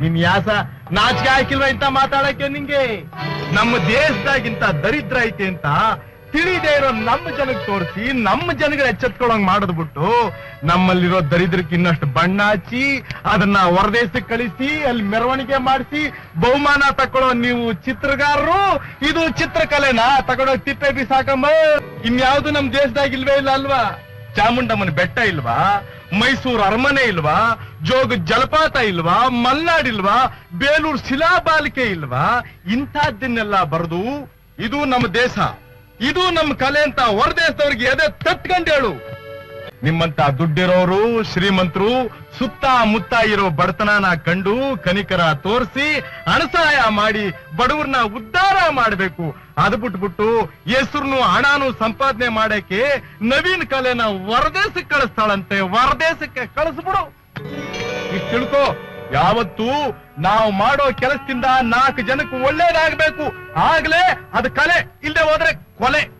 ನಿನ್ ಯಾಸ ನಾಚಿಕೆ ಹಾಕಿಲ್ವ ಇಂತ ಮಾತಾಡಕ್ಕೆ ನಿಂಗೆ? ನಮ್ಮ ದೇಶದಾಗಿಂತ ದರಿದ್ರ ಐತೆ ಅಂತ ತಿಳಿದೇ ಇರೋ ನಮ್ಮ ಜನಕ್ಕೆ ತೋರಿಸಿ, ನಮ್ಮ ಜನಗಳ ಎಚ್ಚೆತ್ಕೊಳ್ಳಂಗ್ ಮಾಡೋದ್ ಬಿಟ್ಟು ನಮ್ಮಲ್ಲಿರೋ ದರಿದ್ರಕ್ಕೆ ಇನ್ನಷ್ಟು ಬಣ್ಣ ಹಚ್ಚಿ, ಅದನ್ನ ಹೊರದೇಶಕ್ಕೆ ಕಳಿಸಿ, ಅಲ್ಲಿ ಮೆರವಣಿಗೆ ಮಾಡಿಸಿ, ಬಹುಮಾನ ತಕೊಳ್ಳೋ ನೀವು ಚಿತ್ರಗಾರರು, ಇದು ಚಿತ್ರಕಲೆನಾ? ತಗೊಂಡೋಗಿ ತಿಪ್ಪೆ ಬಿಸಾಕಂಬ ಇನ್ಯಾವುದು ನಮ್ ದೇಶದಾಗ ಇಲ್ವೇ ಇಲ್ಲ ಅಲ್ವಾ? ಚಾಮುಂಡಮ್ಮನ ಬೆಟ್ಟ ಇಲ್ವಾ? ಮೈಸೂರು ಅರಮನೆ ಇಲ್ವಾ, ಜೋಗ ಜಲಪಾತ ಇಲ್ವಾ ಮಲ್ನಾಡಿಲ್ವಾ ಬೇಲೂರು ಶಿಲಾಬಾಲಿಕೆ ಇಲ್ವಾ, ಇಂಥದ್ದನ್ನೆಲ್ಲ ಬರೆದು ಇದು ನಮ್ಮ ದೇಶ, ಇದು ನಮ್ಮ ಕಲೆ ಅಂತ ಹೊರದೇಶದವ್ರಿಗೆ ಎದೆ ತಟ್ಕೊಂಡು ಹೇಳು. ನಿಮ್ಮಂತ ದುಡ್ಡಿರೋರು, ಶ್ರೀಮಂತರು ಸುತ್ತ ಮುತ್ತ ಇರೋ ಬಡತನನ ಕಂಡು ಕನಿಕರ ತೋರಿಸಿ ಅಣಸಹಾಯ ಮಾಡಿ ಬಡವ್ರನ್ನ ಉದ್ಧಾರ ಮಾಡಬೇಕು. ಅದು ಬಿಟ್ಬಿಟ್ಟು ಹೆಸರುನು ಹಣನು ಸಂಪಾದನೆ ಮಾಡಕ್ಕೆ ನವೀನ್ ಕಲೆನ ಹೊರದೇಶಕ್ಕೆ ಕಳಿಸ್ತಾಳಂತೆ. ಹೊರದೇಶಕ್ಕೆ ಕಳಿಸ್ಬಿಡು. ಈಗ ತಿಳ್ಕೊ. ಯಾವತ್ತು ನಾವು ಮಾಡೋ ಕೆಲಸದಿಂದ ನಾಲ್ಕು ಜನಕ್ಕೆ ಒಳ್ಳೇದಾಗ್ಬೇಕು. ಆಗ್ಲೇ ಅದು ಕಲೆ. ಇಲ್ಲದೆ ಹೋದ್ರೆ ಕೊಲೆ.